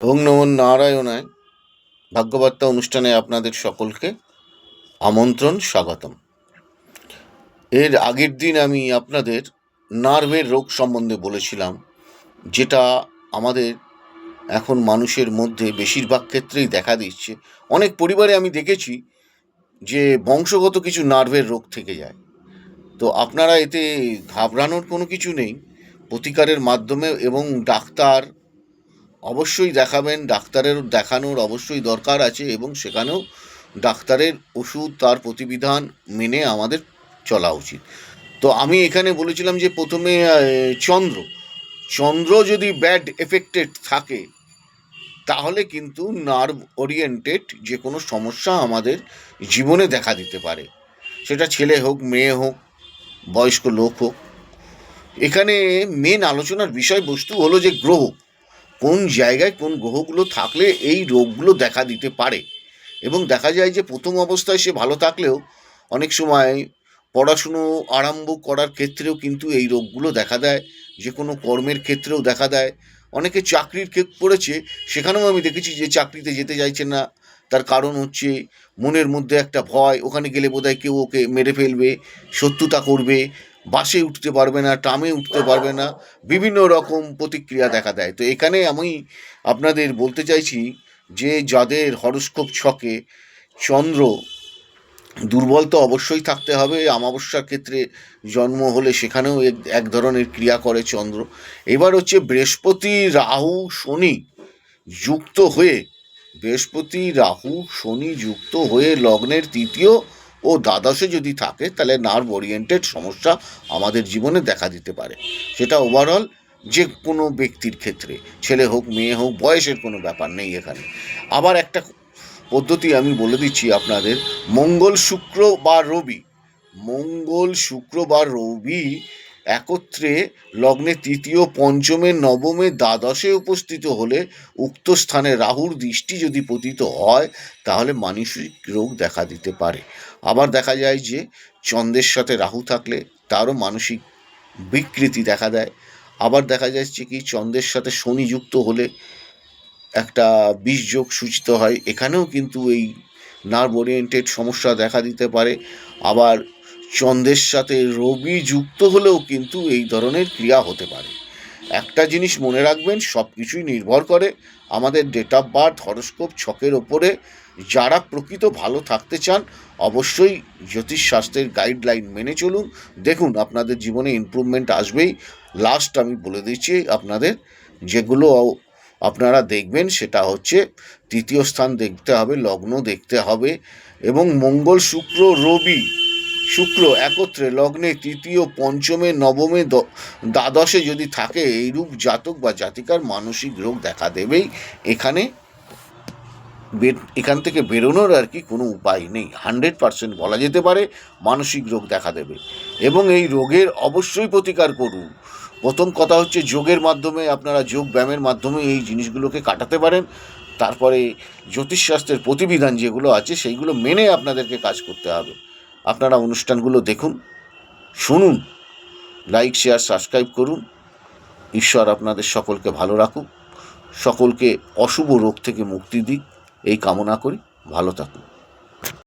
ওং নমঃ নারায়ণায় ভাগ্যবার্তা অনুষ্ঠানে আপনাদের সকলকে আমন্ত্রণ স্বাগতম। এর আগের দিন আমি আপনাদের নার্ভের রোগ সম্বন্ধে বলেছিলাম, যেটা আমাদের এখন মানুষের মধ্যে বেশিরভাগ ক্ষেত্রেই দেখা দিচ্ছে। অনেক পরিবারে আমি দেখেছি যে বংশগত কিছু নার্ভের রোগ থেকে যায়। তো আপনারা এতে ঘাবড়ানোর কোনো কিছু নেই। প্রতিকারের মাধ্যমে এবং ডাক্তার অবশ্যই দেখাবেন, ডাক্তারের দেখানোর অবশ্যই দরকার আছে এবং সেখানেও ডাক্তারের ওষুধ, তার প্রতিবিধান মেনে আমাদের চলা উচিত। তো আমি এখানে বলেছিলাম যে প্রথমে চন্দ্র। চন্দ্র যদি ব্যাড এফেক্টেড থাকে, তাহলে কিন্তু নার্ভ ওরিয়েন্টেড যে কোনো সমস্যা আমাদের জীবনে দেখা দিতে পারে। সেটা ছেলে হোক, মেয়ে হোক, বয়স্ক লোক হোক। এখানে মেন আলোচনার বিষয়বস্তু হলো যে গ্রহ। কোন জায়গায় কোন গ্রহগুলো থাকলে এই রোগগুলো দেখা দিতে পারে। এবং দেখা যায় যে প্রথম অবস্থায় সে ভালো থাকলেও অনেক সময় পড়াশুনো আরম্ভ করার ক্ষেত্রেও কিন্তু এই রোগগুলো দেখা দেয়, যে কোনো কর্মের ক্ষেত্রেও দেখা দেয়। অনেকে চাকরির ক্ষেত পড়েছে, সেখানেও আমি দেখেছি যে চাকরিতে যেতে চাইছে না। তার কারণ হচ্ছে মনের মধ্যে একটা ভয়, ওখানে গেলে বোধহয় কেউ ওকে মেরে ফেলবে, শত্রুতা করবে। বাসে উঠতে পারবে না, ট্রামে উঠতে পারবে না, বিভিন্ন রকম প্রতিক্রিয়া দেখা দেয়। তো এখানে আমি আপনাদের বলতে চাইছি যে যাদের হরস্কোপ ছকে চন্দ্র দুর্বল তো অবশ্যই থাকতে হবে, অমাবস্যার ক্ষেত্রে জন্ম হলে সেখানেও এক ধরনের ক্রিয়া করে চন্দ্র। এবার হচ্ছে বৃহস্পতি, রাহু, শনি যুক্ত হয়ে, বৃহস্পতি, রাহু, শনি যুক্ত হয়ে লগ্নের তৃতীয় ও দ্বাদশে যদি থাকে, তাহলে নার্ভ ওরিয়েন্টেড সমস্যা আমাদের জীবনে দেখা দিতে পারে। সেটা ওভারঅল যে কোনো ব্যক্তির ক্ষেত্রে, ছেলে হোক, মেয়ে হোক, বয়সের কোনো ব্যাপার নেই এখানে। আবার একটা পদ্ধতি আমি বলে দিচ্ছি আপনাদের, মঙ্গল শুক্র বা রবি। মঙ্গল শুক্র বা রবি একত্রে লগ্নে তৃতীয়, পঞ্চমে, নবমে, দ্বাদশে উপস্থিত হলে উক্ত স্থানে রাহুর দৃষ্টি যদি পতিত হয়, তাহলে মানসিক রোগ দেখা দিতে পারে। আবার দেখা যায় যে, চন্দ্রের সাথে রাহু থাকলে তারও মানসিক বিকৃতি দেখা দেয়। আবার দেখা যাচ্ছে কি, চন্দ্রের সাথে শনি যুক্ত হলে একটা বিষযোগ সূচিত হয়। এখানেও কিন্তু এই নার্ভ ওরিয়েন্টেড সমস্যা দেখা দিতে পারে। আবার চন্দ্রের সাথে রবি যুক্ত হলেও কিন্তু এই ধরনের ক্রিয়া হতে পারে। একটা জিনিস মনে রাখবেন সব কিছুই নির্ভর করে আমাদের ডেট অফ বার্থ হরস্কোপ ছকের ওপরে। যারা প্রকৃত ভালো থাকতে চান, অবশ্যই জ্যোতিষশাস্ত্রের গাইডলাইন মেনে চলুন। দেখুন, আপনাদের জীবনে ইমপ্রুভমেন্ট আসবেই। লাস্ট আমি বলে দিচ্ছি আপনাদের, যেগুলো আপনারা দেখবেন, সেটা হচ্ছে তৃতীয় স্থান দেখতে হবে, লগ্ন দেখতে হবে এবং মঙ্গল, শুক্র, রবি শুক্র একত্রে লগ্নে তৃতীয়, পঞ্চমে, নবমে দ্বাদশে যদি থাকে, এইরূপ জাতক বা জাতিকার মানসিক রোগ দেখা দেবেই। এখানে এখান থেকে বেরোনোর আর কি কোনো উপায় নেই। হান্ড্রেড পার্সেন্ট বলা যেতে পারে, মানসিক রোগ দেখা দেবে। এবং এই রোগের অবশ্যই প্রতিকার করুন। প্রথম কথা হচ্ছে, যোগের মাধ্যমে আপনারা যোগ ব্যায়ামের মাধ্যমে এই জিনিসগুলোকে কাটাতে পারেন। তারপরে জ্যোতিষশাস্ত্রের প্রতিবিধান যেগুলো আছে, সেইগুলো মেনে আপনাদেরকে কাজ করতে হবে। আপনারা অনুষ্ঠানগুলো দেখুন, শুনুন লাইক শেয়ার সাবস্ক্রাইব করুন। ঈশ্বর আপনাদের সকলকে ভালো রাখুক, সকলকে অশুভ রোগ থেকে মুক্তি দিক। এই কামনা করি, ভালো থাকুন।